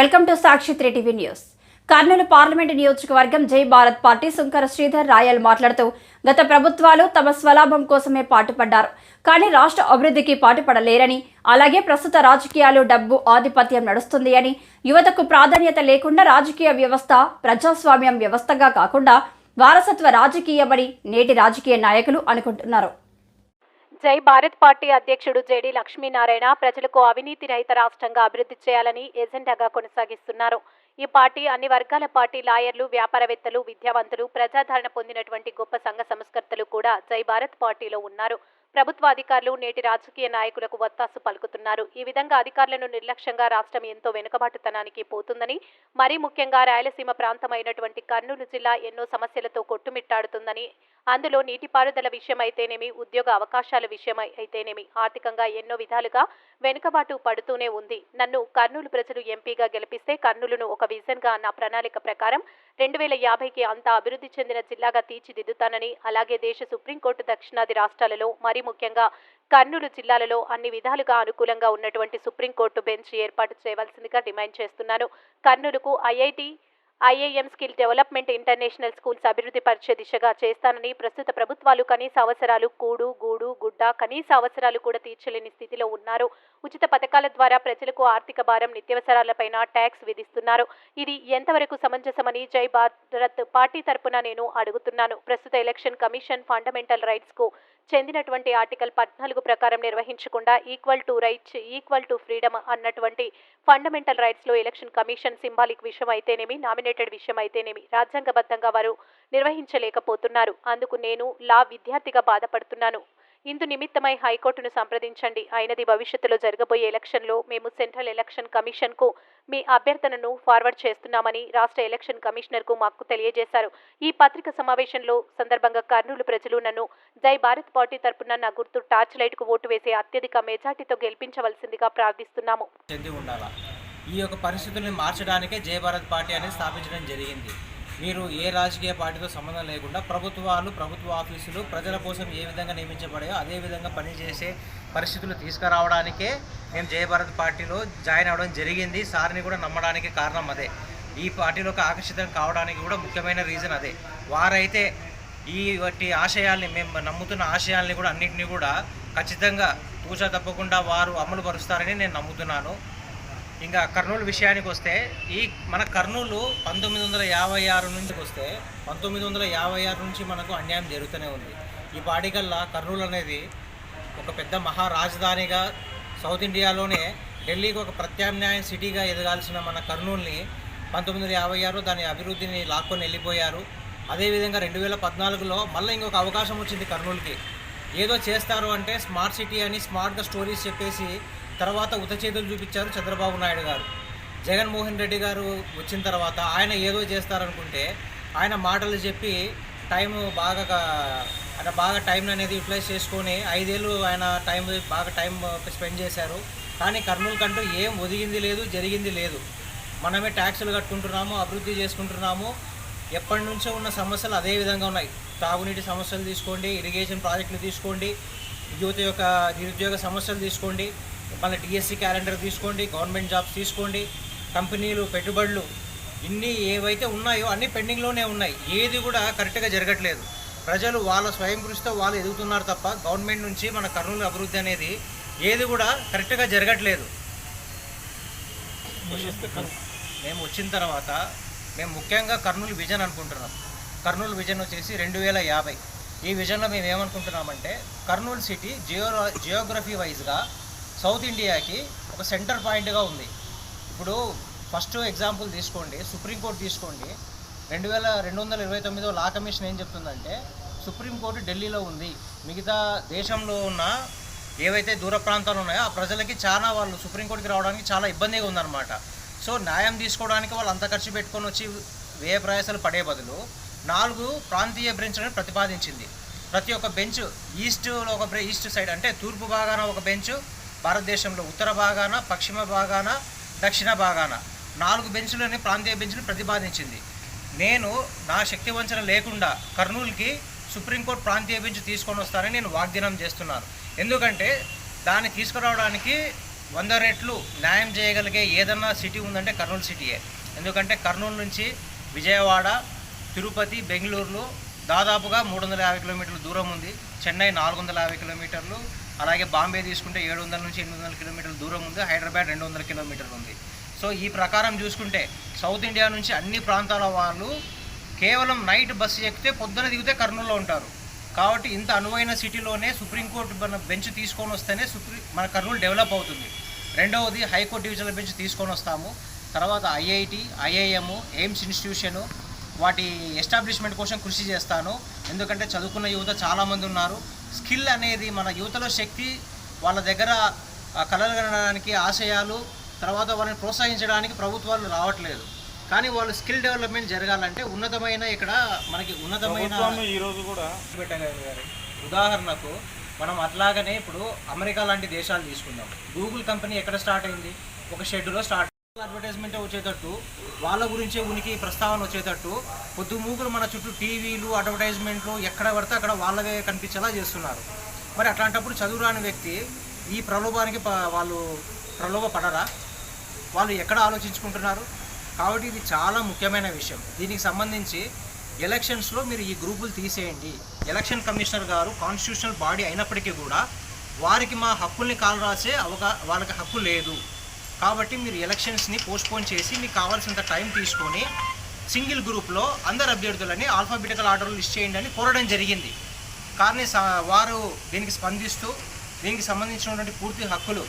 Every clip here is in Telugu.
Welcome to Sakshi three TV news. Kurnool parliament నియోజకవర్గం జై భారత్ పార్టీ సుంకర శ్రీధర్ రాయల్ మాట్లాడుతూ గత ప్రభుత్వాలు తమ స్వలాభం కోసమే పాటుపడ్డారు. కానీ రాష్ట్ర అభివృద్ధికి పాటుపడలేరని అలాగే ప్రస్తుత రాజకీయాలు డబ్బు ఆధిపత్యం నడుస్తుంది అని యువతకు ప్రాధాన్యత లేకుండా రాజకీయ వ్యవస్థ ప్రజాస్వామ్యం వ్యవస్థగా కాకుండా వారసత్వ రాజకీయమని నేటి రాజకీయ నాయకులు అనుకుంటున్నారు. జై భారత్ పార్టీ అధ్యక్షుడు జేడీ లక్ష్మీనారాయణ ప్రజలకు అవినీతి రహిత రాష్ట్రంగా అభివృద్ధి చేయాలని ఎజెండాగా కొనసాగిస్తున్నారు. ఈ పార్టీ అన్ని వర్గాల పార్టీ లాయర్లు వ్యాపారవేత్తలు విద్యావంతులు ప్రజాదరణ పొందినటువంటి గొప్ప సంఘ నేతలు కూడా జై భారత్ పార్టీలో ఉన్నారు. ప్రభుత్వ అధికారులు నేటి రాజకీయ నాయకులకు వత్తాసు పలుకుతున్నారు. ఈ విధంగా అధికారులను నిర్లక్ష్యంగా రాష్ట్రం ఎంతో వెనుకబాటుతనానికి పోతుందని మరీ ముఖ్యంగా రాయలసీమ ప్రాంతమైనటువంటి కర్నూలు జిల్లా ఎన్నో సమస్యలతో కొట్టుమిట్టాడుతుందని అందులో నీటిపారుదల విషయం అయితేనేమి ఉద్యోగ అవకాశాల విషయం అయితేనేమి ఆర్థికంగా ఎన్నో విధాలుగా వెనుకబాటు పడుతూనే ఉంది. నన్ను కర్నూలు ప్రజలు ఎంపీగా గెలిపిస్తే కర్నూలును ఒక విజన్గా నా ప్రణాళిక ప్రకారం రెండు వేల యాభైకి అంతా అభివృద్ధి చెందిన జిల్లాగా తీర్చిదిద్దుతానని అలాగే దేశ సుప్రీంకోర్టు దక్షిణాది రాష్ట్రాలలో మరీ ముఖ్యంగా కర్నూలు జిల్లాలలో అన్ని విధాలుగా అనుకూలంగా ఉన్నటువంటి సుప్రీంకోర్టు బెంచ్ ఏర్పాటు చేయవలసిందిగా డిమాండ్ చేస్తున్నాను. కర్నూలుకు IIT IIM skill development international schools అభివృద్ధి పరిచే దిశగా చేస్తానని ప్రస్తుత ప్రభుత్వాలు కనీస అవసరాలు కూడు గూడు గుడ్డ కనీస అవసరాలు కూడా తీర్చలేని స్థితిలో ఉన్నారు. ఉచిత పథకాల ద్వారా ప్రజలకు ఆర్థిక భారం నిత్యవసరాలపైన ట్యాక్స్ విధిస్తున్నారు. ఇది ఎంతవరకు సమంజసమని జై భారత్ పార్టీ తరపున నేను అడుగుతున్నాను. ప్రస్తుత ఎలక్షన్ కమిషన్ ఫండమెంటల్ రైట్స్కు చెందినటువంటి ఆర్టికల్ పద్నాలుగు ప్రకారం నిర్వహించకుండా equal to rights equal to freedom అన్నటువంటి ఫండమెంటల్ రైట్స్లో ఎలక్షన్ కమిషన్ సింబాలిక్ విషయం అయితేనేమి నామినేటెడ్ విషయం అయితేనేమి రాజ్యాంగబద్ధంగా వారు నిర్వహించలేకపోతున్నారు. అందుకు నేను లా విద్యార్థిగా బాధపడుతున్నాను. ఇందు నిమిత్తమై హైకోర్టును సంప్రదించండి. అయినది భవిష్యత్తులో జరగబోయే ఎలక్షన్లో మేము సెంట్రల్ ఎలక్షన్ కమిషన్కు మీ అభ్యర్థనను ఫార్వర్డ్ చేస్తున్నామని రాష్ట్ర ఎలక్షన్ కమిషనర్కు మాకు తెలియజేశారు. ఈ పత్రిక సమావేశంలో సందర్భంగా కర్నూలు ప్రజలు నన్ను జై భారత్ పార్టీ తరపున నా గుర్తు టార్చ్ లైట్కు ఓటు వేసే అత్యధిక మెజార్టీతో గెలిపించవలసిందిగా ప్రార్థిస్తున్నాము. ఈ యొక్క పరిస్థితుల్ని మార్చడానికే జయ భారత్ పార్టీ అనేది స్థాపించడం జరిగింది. మీరు ఏ రాజకీయ పార్టీతో సంబంధం లేకుండా ప్రభుత్వాలు ప్రభుత్వ ఆఫీసులు ప్రజల కోసం ఏ విధంగా నియమించబడాయో అదే విధంగా పనిచేసే పరిస్థితులు తీసుకురావడానికే మేము జయభారత్ పార్టీలో జాయిన్ అవ్వడం జరిగింది. సార్ని కూడా నమ్మడానికి కారణం అదే. ఈ పార్టీలోకి ఆకర్షితం కావడానికి కూడా ముఖ్యమైన రీజన్ అదే. వారైతే ఈ వాటి ఆశయాల్ని మేము నమ్ముతున్న ఆశయాల్ని కూడా అన్నింటినీ కూడా ఖచ్చితంగా తూచా తప్పకుండా వారు అమలు పరుస్తారని నేను నమ్ముతున్నాను. ఇంకా కర్నూలు విషయానికి వస్తే ఈ మన కర్నూలు పంతొమ్మిది వందల యాభై ఆరు నుంచి వస్తే పంతొమ్మిది వందల యాభై ఆరు నుంచి మనకు అన్యాయం జరుగుతూనే ఉంది. ఈ పాడికల్లా కర్నూలు అనేది ఒక పెద్ద మహా రాజధానిగా సౌత్ ఇండియాలోనే ఢిల్లీకి ఒక ప్రత్యామ్నాయ సిటీగా ఎదగాల్సిన మన కర్నూలుని పంతొమ్మిది వందల యాభై ఆరు దాని అభివృద్ధిని లాక్కొని వెళ్ళిపోయారు. అదేవిధంగా రెండు వేల పద్నాలుగులో మళ్ళీ ఇంకొక అవకాశం వచ్చింది కర్నూలుకి. ఏదో చేస్తారు అంటే స్మార్ట్ సిటీ అని స్మార్ట్గా స్టోరీస్ చెప్పేసి తర్వాత ఉత చేతులు చూపించారు చంద్రబాబు నాయుడు గారు. జగన్మోహన్ రెడ్డి గారు వచ్చిన తర్వాత ఆయన ఏదో చేస్తారనుకుంటే ఆయన మాటలు చెప్పి టైం బాగా అంటే ఆయన బాగా టైం అనేది యూటిలైజ్ చేసుకొని ఐదేళ్ళు ఆయన టైం బాగా టైం స్పెండ్ చేశారు. కానీ కర్నూలు కంటూ ఏం ఒదిగింది లేదు జరిగింది లేదు. మనమే ట్యాక్సులు కట్టుకుంటున్నాము అభివృద్ధి చేసుకుంటున్నాము. ఎప్పటి నుంచో ఉన్న సమస్యలు అదే విధంగా ఉన్నాయి. తాగునీటి సమస్యలు తీసుకోండి ఇరిగేషన్ ప్రాజెక్టులు తీసుకోండి యువత యొక్క నిరుద్యోగ సమస్యలు తీసుకోండి. మళ్ళీ డిఎస్సి క్యాలెండర్ తీసుకోండి గవర్నమెంట్ జాబ్స్ తీసుకోండి కంపెనీలు పెట్టుబడులు ఇన్ని ఏవైతే ఉన్నాయో అన్ని పెండింగ్లోనే ఉన్నాయి. ఏది కూడా కరెక్ట్గా జరగట్లేదు. ప్రజలు వాళ్ళ స్వయం కృషితో వాళ్ళు ఎదుగుతున్నారు తప్ప గవర్నమెంట్ నుంచి మన కర్నూలు అభివృద్ధి అనేది ఏది కూడా కరెక్ట్గా జరగట్లేదు. మేము వచ్చిన తర్వాత మేము ముఖ్యంగా కర్నూలు విజన్ అనుకుంటున్నాం. కర్నూలు విజన్ వచ్చేసి రెండు వేల యాభై. ఈ విజన్లో మేము ఏమనుకుంటున్నామంటే కర్నూలు సిటీ జియో జియోగ్రఫీ వైజ్గా సౌత్ ఇండియాకి ఒక సెంటర్ పాయింట్గా ఉంది. ఇప్పుడు ఫస్ట్ ఎగ్జాంపుల్ తీసుకోండి సుప్రీంకోర్టు తీసుకోండి. రెండు వేల రెండు వందల ఇరవై తొమ్మిదో లా కమిషన్ ఏం చెప్తుందంటే సుప్రీంకోర్టు ఢిల్లీలో ఉంది. మిగతా దేశంలో ఉన్న ఏవైతే దూర ప్రాంతాలు ఉన్నాయో ఆ ప్రజలకి చాలా వాళ్ళు సుప్రీంకోర్టుకి రావడానికి చాలా ఇబ్బందిగా ఉందన్నమాట. సో న్యాయం తీసుకోవడానికి వాళ్ళు అంత ఖర్చు పెట్టుకొని వచ్చి వ్యయ ప్రయాసాలు పడే బదులు నాలుగు ప్రాంతీయ బెంచ్లను ప్రతిపాదించింది. ప్రతి ఒక్క బెంచ్ ఈస్ట్లో ఒక ఈస్ట్ సైడ్ అంటే తూర్పు భాగాన ఒక బెంచ్ భారతదేశంలో ఉత్తర భాగాన పశ్చిమ భాగాన దక్షిణ భాగాన నాలుగు బెంచ్లని ప్రాంతీయ బెంచ్లు ప్రతిపాదించింది. నేను నా శక్తి వంచన లేకుండా కర్నూలుకి సుప్రీంకోర్టు ప్రాంతీయ బెంచ్ తీసుకొని వస్తానని నేను వాగ్దానం చేస్తున్నాను. ఎందుకంటే దాన్ని తీసుకురావడానికి వంద రెట్లు న్యాయం చేయగలిగే ఏదన్నా సిటీ ఉందంటే కర్నూలు సిటీయే. ఎందుకంటే కర్నూలు నుంచి విజయవాడ తిరుపతి బెంగళూరులో దాదాపుగా మూడు వందల యాభై కిలోమీటర్ల దూరం ఉంది. చెన్నై నాలుగు వందల యాభై కిలోమీటర్లు అలాగే బాంబే తీసుకుంటే ఏడు వందల నుంచి ఎనిమిది వందల కిలోమీటర్ల దూరం ఉంది హైదరాబాద్ రెండు వందల కిలోమీటర్లు ఉంది. సో ఈ ప్రకారం చూసుకుంటే సౌత్ ఇండియా నుంచి అన్ని ప్రాంతాల వాళ్ళు కేవలం నైట్ బస్సు ఎక్కితే పొద్దున దిగితే కర్నూలులో ఉంటారు. కాబట్టి ఇంత అనువైన సిటీలోనే సుప్రీంకోర్టు మన బెంచ్ తీసుకొని వస్తేనే సుప్రీం మన కర్నూలు డెవలప్ అవుతుంది. రెండవది హైకోర్టు డివిజనల్ బెంచ్ తీసుకొని వస్తాము. తర్వాత ఐఐటి ఐఐఎం ఎయిమ్స్ ఇన్స్టిట్యూషను వాటి ఎస్టాబ్లిష్మెంట్ కోసం కృషి చేస్తాను. ఎందుకంటే చదువుకున్న యువత చాలామంది ఉన్నారు. స్కిల్ అనేది మన యువతలో శక్తి వాళ్ళ దగ్గర కలలు కనడానికి ఆశయాలు తర్వాత వాళ్ళని ప్రోత్సహించడానికి ప్రభుత్వాలు రావట్లేదు. కానీ వాళ్ళు స్కిల్ డెవలప్మెంట్ జరగాలంటే ఉన్నతమైన ఇక్కడ మనకి ఉన్నతమైన ప్రభుత్వం ఈ రోజు కూడా పెట్టగారు గారు. ఉదాహరణకు మనం అట్లాగనే ఇప్పుడు అమెరికా లాంటి దేశాలు తీసుకుందాం. గూగుల్ కంపెనీ ఎక్కడ స్టార్ట్ అయింది? ఒక షెడ్యూల్లో స్టార్ట్ అడ్వర్టైజ్మెంట్ వచ్చేటట్టు వాళ్ళ గురించే ఉనికి ప్రస్తావన వచ్చేటట్టు పొద్దు మూగులు మన చుట్టూ టీవీలు అడ్వర్టైజ్మెంట్లు ఎక్కడ పడితే అక్కడ వాళ్ళవే కనిపించేలా చేస్తున్నారు. మరి అట్లాంటప్పుడు చదువు రాని వ్యక్తి ఈ ప్రలోభానికి వాళ్ళు ప్రలోభ పడరా వాళ్ళు ఎక్కడ ఆలోచించుకుంటున్నారు? కాబట్టి ఇది చాలా ముఖ్యమైన విషయం. దీనికి సంబంధించి ఎలక్షన్స్లో మీరు ఈ గ్రూపులు తీసేయండి. ఎలక్షన్ కమిషనర్ గారు కాన్స్టిట్యూషనల్ బాడీ అయినప్పటికీ కూడా వారికి మా హక్కుల్ని కాలు రాసే అవగా వాళ్ళకి హక్కు లేదు. కాబట్టి మీరు ఎలక్షన్స్ని పోస్ట్పోన్ చేసి మీకు కావాల్సినంత టైం తీసుకొని సింగిల్ గ్రూప్లో అందరు అభ్యర్థులని ఆల్ఫాబెటికల్ ఆర్డర్లు లిస్ట్ చేయండి అని కోరడం జరిగింది. కానీ స- వారు దీనికి స్పందిస్తూ దీనికి సంబంధించినటువంటి పూర్తి హక్కులు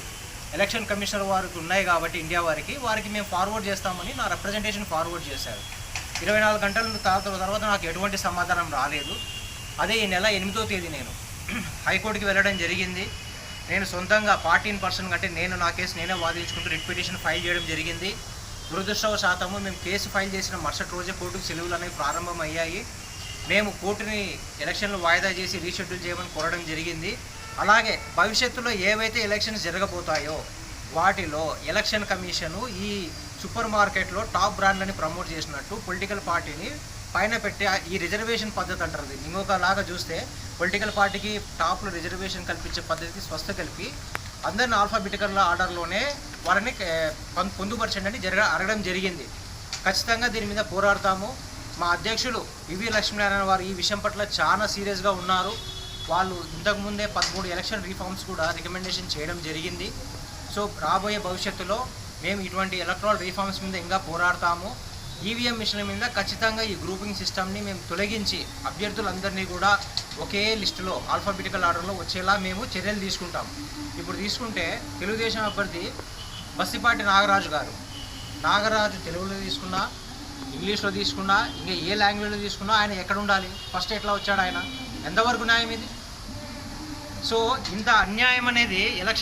ఎలక్షన్ కమిషనర్ వారికి ఉన్నాయి కాబట్టి ఇండియా వారికి వారికి మేము ఫార్వర్డ్ చేస్తామని నా రిప్రజెంటేషన్ ఫార్వర్డ్ చేశారు. ఇరవై నాలుగు గంటల తర్వాత నాకు ఎటువంటి సమాధానం రాలేదు. అదే ఈ నెల ఎనిమిదో తేదీ నేను హైకోర్టుకి వెళ్ళడం జరిగింది. నేను సొంతంగా ఫార్టీన్ పర్సెంట్ కంటే నేను నా కేసు నేనే వాదించుకుంటూ రిట్ పిటిషన్ ఫైల్ చేయడం జరిగింది. దురదృష్టవశాతము మేము కేసు ఫైల్ చేసిన మరుసటి రోజే కోర్టుకు సెలవులు అనేవి ప్రారంభమయ్యాయి. మేము కోర్టుని ఎలక్షన్లు వాయిదా చేసి రీషెడ్యూల్ చేయమని కోరడం జరిగింది. అలాగే భవిష్యత్తులో ఏవైతే ఎలక్షన్స్ జరగబోతాయో వాటిలో ఎలక్షన్ కమిషను ఈ సూపర్ మార్కెట్లో టాప్ బ్రాండ్లని ప్రమోట్ చేసినట్టు పొలిటికల్ పార్టీని పైన పెట్టి ఈ రిజర్వేషన్ పద్ధతి అంటారు ఇంకొక ఇంకొకలాగా చూస్తే పొలిటికల్ పార్టీకి టాప్లో రిజర్వేషన్ కల్పించే పద్ధతికి స్వస్థ కలిపి అందరిని ఆల్ఫాబెటికల్ ఆర్డర్లోనే వాళ్ళని పొందుపరచండి అని జరగ అడగడం జరిగింది. ఖచ్చితంగా దీని మీద పోరాడతాము. మా అధ్యక్షులు వివి లక్ష్మీనారాయణ వారు ఈ విషయం పట్ల చాలా సీరియస్గా ఉన్నారు. వాళ్ళు ఇంతకుముందే పదమూడు ఎలక్షన్ రిఫార్మ్స్ కూడా రికమెండేషన్ చేయడం జరిగింది. సో రాబోయే భవిష్యత్తులో మేము ఇటువంటి ఎలక్ట్రాల్ రీఫార్మ్స్ మీద ఇంకా పోరాడతాము. ఈవీఎం మిషన్ల మీద ఖచ్చితంగా ఈ గ్రూపింగ్ సిస్టమ్ని మేము తొలగించి అభ్యర్థులందరినీ కూడా ఒకే లిస్టులో ఆల్ఫాబెటికల్ ఆర్డర్లో వచ్చేలా మేము చర్యలు తీసుకుంటాం. ఇప్పుడు తీసుకుంటే తెలుగుదేశం అభ్యర్థి బస్సిపాటి నాగరాజు గారు. నాగరాజు తెలుగులో తీసుకున్నా ఇంగ్లీష్లో తీసుకున్నా ఇంకా ఏ లాంగ్వేజ్లో తీసుకున్నా ఆయన ఎక్కడ ఉండాలి? ఫస్ట్ ఎట్లా వచ్చాడు ఆయన? ఎంతవరకు న్యాయం ఇది? సో ఇంత అన్యాయం అనేది ఎలక్షన్